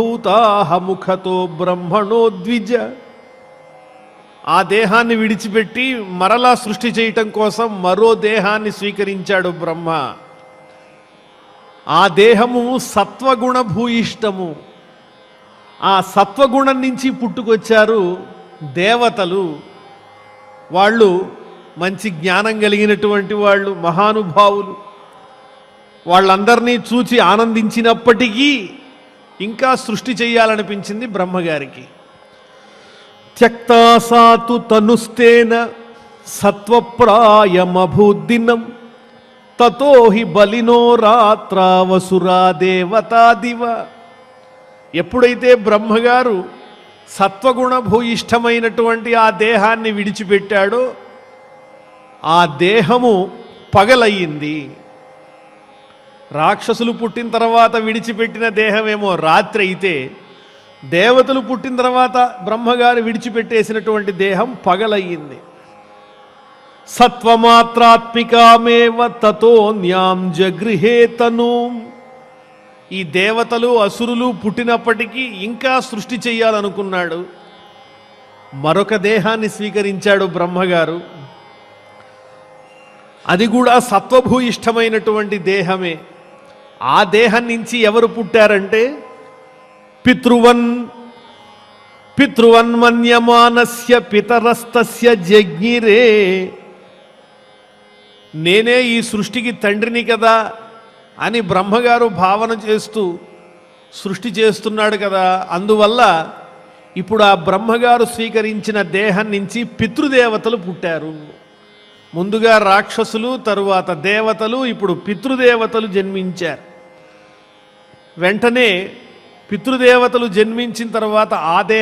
భూతాహముఖతో బ్రహ్మణో ద్విజ. ఆ దేహాన్ని విడిచిపెట్టి మరలా సృష్టి చేయటం కోసం మరో దేహాన్ని స్వీకరించాడు బ్రహ్మ. ఆ దేహము సత్వగుణ భూయిష్టము ఆ సత్వగుణం నుంచి పుట్టుకొచ్చారు దేవతలు. వాళ్ళు మంచి జ్ఞానం కలిగినటువంటి వాళ్ళు మహానుభావులు. వాళ్ళందరినీ చూచి ఆనందించినప్పటికీ ఇంకా సృష్టి చేయాలనిపించింది బ్రహ్మగారికి. త్యక్తాసాతు తనుస్తేన సత్వప్రాయమభూద్దినం తతో హి బలినో రాత్రావసురా దేవతాదివ. ఎప్పుడైతే బ్రహ్మగారు సత్వగుణ భూయిష్టమైనటువంటి ఆ దేహాన్ని విడిచిపెట్టాడో ఆ దేహము పగలయ్యింది. రాక్షసులు పుట్టిన తర్వాత విడిచిపెట్టిన దేహమేమో రాత్రి అయితే దేవతలు పుట్టిన తర్వాత బ్రహ్మగారు విడిచిపెట్టేసినటువంటి దేహం పగలయ్యింది. సత్వమాత్రాత్మికామేవ తతోన్యాం జగృహేతను ఈ దేవతలు అసురులు పుట్టినప్పటికీ ఇంకా సృష్టి చేయాలనుకున్నాడు. మరొక దేహాన్ని స్వీకరించాడు బ్రహ్మగారు. అది కూడా సత్వభూయిష్టమైనటువంటి దేహమే. ఆ దేహం నుంచి ఎవరు పుట్టారంటే? పితృవన్ పితృవన్మన్యమానస్య పితరస్తస్య జజ్ఞిరే. నేనే ఈ సృష్టికి తండ్రిని కదా అని బ్రహ్మగారు భావన చేస్తూ సృష్టి చేస్తున్నాడు కదా. అందువల్ల ఇప్పుడు ఆ బ్రహ్మగారు స్వీకరించిన దేహం నుంచి పితృదేవతలు పుట్టారు. ముందుగా రాక్షసులు తరువాత దేవతలు ఇప్పుడు పితృదేవతలు జన్మించారు. వెంటనే పితృదేవతలు జన్మించిన తర్వాత ఆ